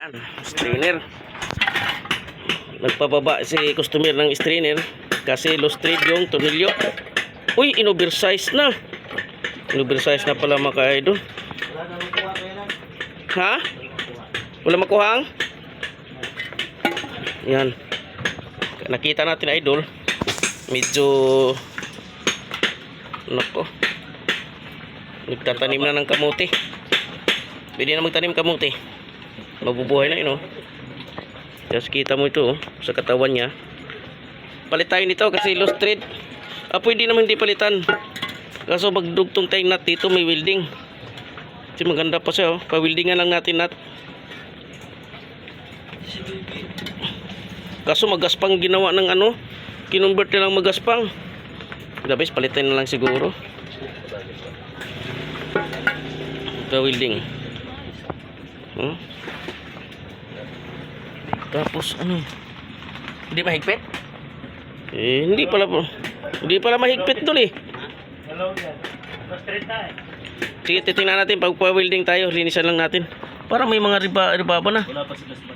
Yan, strainer. Nagpababa si customer ng strainer kasi low thread yung tornilyo. Uy, in-oversize na. In-oversize na pala mga ka-idol. Ha? Wala makuhang? Yan. Nakita natin idol. Medyo nako. Nagtatanim na ng kamuti. Pwede na magtanim kamuti mabubuhay na yun oh. Just kita mo ito oh, sa katawan niya. Palit tayo nito kasi lost thread. Ah, pwede naman hindi palitan. Kaso magdugtong tayong nut dito may welding. Kasi maganda pa siya oh. Pa-weldingan lang natin nut. Kaso magaspang ginawa ng ano. Kinonvert na lang magaspang. Dabis palitan na lang siguro. Pa-welding. Hmm? Tapos ano? Hindi mahigpit? Eh, hindi pala po. Hindi pala mahigpit dul eh. Hello yan. Eh. Sige, titingnan natin pag pa-welding tayo, linisan lang natin. Para may mga riba ribaba na. Wala pa sila sa.